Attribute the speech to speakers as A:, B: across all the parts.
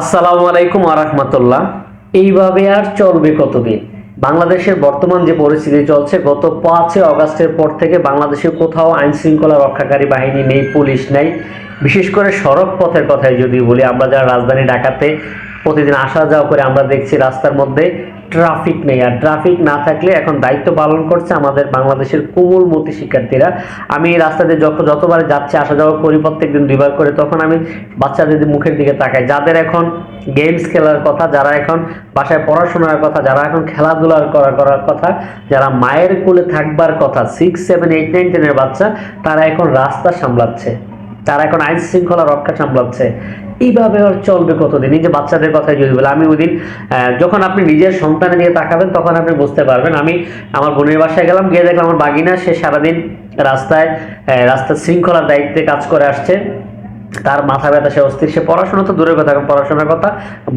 A: আসসালামু আলাইকুম আরহামতুল্লাহ এইভাবে আর চলবে কতদিন? বাংলাদেশের বর্তমান যে পরিস্থিতি চলছে, গত পাঁচই অগাস্টের পর থেকে বাংলাদেশে কোথাও আইন শৃঙ্খলা রক্ষাকারী বাহিনী নেই, পুলিশ নেই। বিশেষ করে সড়ক পথের কথাই যদি বলি, আমরা যারা রাজধানী ঢাকাতে প্রতিদিন আসা যাওয়া করে আমরা দেখছি রাস্তার মধ্যে ট্রাফিক নেই। আর ট্রাফিক না থাকলে এখন দায়িত্ব পালন করছে আমাদের বাংলাদেশের কোমলমতি শিক্ষার্থীরা। আমি এই রাস্তা দিয়ে যত যতবার যাচ্ছি, আসা যাওয়া করি, প্রত্যেকদিন দুইবার করে, তখন আমি বাচ্চাদের মুখের দিকে তাকাই। যাদের এখন গেমস খেলার কথা, যারা এখন বাসায় পড়াশোনার কথা, যারা এখন খেলাধুলার করার করার কথা, যারা মায়ের কোলে থাকবার কথা সিক্স সেভেন এইট নাইন টেনের বাচ্চা, তারা এখন রাস্তা সামলাচ্ছে। তারা এখন আইন শৃঙ্খলা রক্ষা সামলাচ্ছে। এইভাবে আর চলবে কতদিন? এই যে বাচ্চাদের কথা যদি বলে, আমি ওই দিন যখন আপনি নিজের সন্তানের দিকে তাকাবেন, তখন আপনি বুঝতে পারবেন। আমি আমার বোনের বাসায় গেলাম, গিয়ে দেখলাম আমার বাগিনা, সে সারাদিন রাস্তায় রাস্তার শৃঙ্খলার দায়িত্বে কাজ করে আসছে। তার মাথা ব্যথা, সে অস্থির। সে পড়াশোনা তো দূরের কথা পড়াশোনার কথা।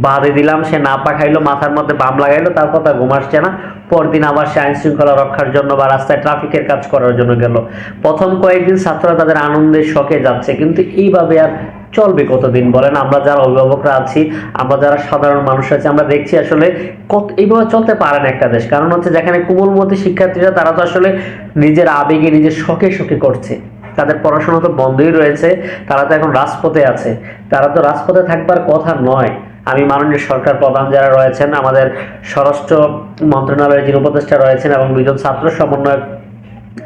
A: বাদে দিলাম, সে না পা খাইলো মাথার মধ্যে বাম লাগাইলো, তার কথা ঘুম আসছে না। পরদিন আবার সে আইন শৃঙ্খলা রক্ষার জন্য বা রাস্তায় ট্রাফিকের কাজ করার জন্য গেল। প্রথম কয়েকদিন ছাত্ররা তাদের আনন্দের শখে যাচ্ছে, কিন্তু এইভাবে আর চলবে কতদিন বলেন? আমরা যারা অভিভাবকরা আছি, আমরা যারা সাধারণ মানুষ আছি, আমরা দেখছি আসলে কত এইভাবে চলতে পারে না একটা দেশ। কারণ হচ্ছে যেখানে কোমলমতি শিক্ষার্থীরা, তারা তো আসলে নিজের আবেগে, নিজের শখে শখে করছে। তাদের পড়াশোনা তো বন্ধই রয়েছে, তারা তো এখন রাজপথে আছে। তারা তো রাজপথে থাকবার কথা নয়। আমি মাননীয় সরকার প্রধান যারা রয়েছেন, আমাদের স্বরাষ্ট্র মন্ত্রণালয়ের যিনি উপদেষ্টা রয়েছেন এবং দুজন ছাত্র সমন্বয়ক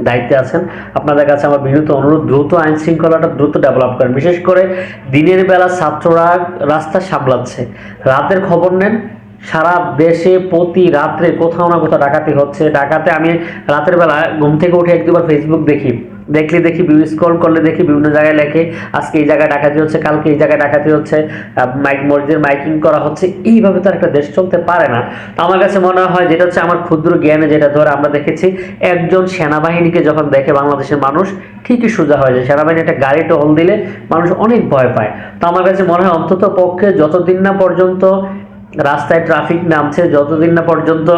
A: দায়িত্বে আছেন। আপনাদের কাছে আমার বিনীত অনুরোধ, দ্রুত আইন শৃঙ্খলাটা দ্রুত ডেভেলপ করেন। বিশেষ করে দিনের বেলা ছাত্ররা রাস্তা সামলাচ্ছে। রাতের খবর নেন। সারা দেশে প্রতি রাত্রে কোথাও না কোথাও ডাকাতি হচ্ছে। ডাকাতে আমি রাতের বেলা ঘুম থেকে উঠে এক দুবার ফেসবুক দেখি। দেখলে দেখি স্ক্রল করলে দেখি, বিভিন্ন জায়গায় লেখে, আজকে এই জায়গায় ডাকাতি হচ্ছে, কালকে এই জায়গায় ডাকাতি হচ্ছে মাইক মসজিদের মাইকিং করা হচ্ছে, এইভাবে তো একটা দেশ চলতে পারে না। তো আমার কাছে মনে হয় যেটা হচ্ছে আমার ক্ষুদ্র জ্ঞানে যেটা ধরে আমরা দেখেছি, একজন সেনাবাহিনীকে যখন দেখে বাংলাদেশের মানুষ, ঠিকই সোজা হয়ে যায়। সেনাবাহিনী একটা গাড়ি টহল দিলে মানুষ অনেক ভয় পায়। তো আমার কাছে মনে হয় অন্তত পক্ষে যতদিন না পর্যন্ত রাস্তায় ট্রাফিক নামছে, যতদিন না পর্যন্ত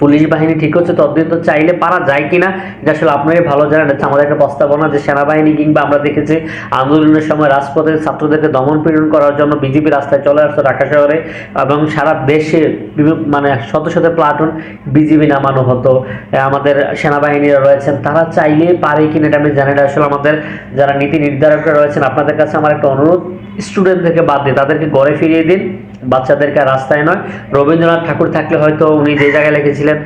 A: পুলিশ বাহিনী ঠিক হচ্ছে ততদিন তো চাইলে পারা যায় কিনা? এটা আসলে আপনারাই ভালো জানেন, হচ্ছে আমাদের একটা প্রস্তাবনা যে সেনাবাহিনী কিংবা আমরা দেখেছি আন্দোলনের সময় রাজপথে ছাত্রদেরকে দমন পীড়ন করার জন্য বিজেপি রাস্তায় চলে আসতো ঢাকা শহরে এবং সারা দেশে মানে শত শত প্লাটুন বিজিবি নামানো হতো। আমাদের সেনাবাহিনীরা রয়েছেন, তারা চাইলে পারে কিনা এটা আমি জানি না। আসলে আমাদের যারা নীতি নির্ধারকরা রয়েছেন, আপনাদের কাছে আমার একটা অনুরোধ স্টুডেন্টদেরকে বাদ দিয়ে তাদেরকে ঘরে ফিরিয়ে দিন। বাচ্চাদেরকে রাস্তায় নয়। রবীন্দ্রনাথ ঠাকুর থাকলে হয়তো উনি যে জায়গায় লিখেছিলেন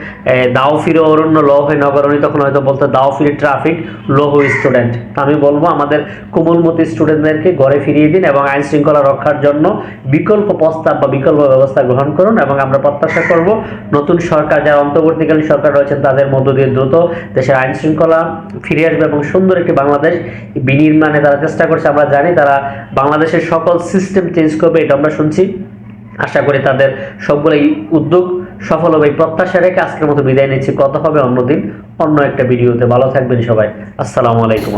A: দাও ফিরে অরণ্য ল হয়ে নগর, উনি তখন হয়তো বলতো দাও ফিরে ট্রাফিক লো হয়ে স্টুডেন্ট আমি বলব আমাদের কোমলমতি স্টুডেন্টদেরকে ঘরে ফিরিয়ে দিন এবং আইন শৃঙ্খলা রক্ষার জন্য বিকল্প প্রস্তাব বা বিকল্প ব্যবস্থা গ্রহণ করুন এবং আমরা প্রত্যাশা করব নতুন সরকার, যারা অন্তর্বর্তীকালীন সরকার রয়েছেন, তাদের মধ্য দিয়ে দ্রুত দেশের আইন শৃঙ্খলা ফিরে আসবে এবং সুন্দর একটি বাংলাদেশ বিনির্মাণে তারা চেষ্টা করছে। আমরা জানি তারা বাংলাদেশের সকল সিস্টেম চেঞ্জ করবে, এটা আমরা শুনছি। আশা করি তাদের সবগুলো এই উদ্যোগ সফল হবে। প্রত্যাশা রেখে আজকের মতো বিদায় নিচ্ছি। কত হবে অন্যদিন অন্য একটা ভিডিওতে। ভালো থাকবেন সবাই। আসসালামু আলাইকুম।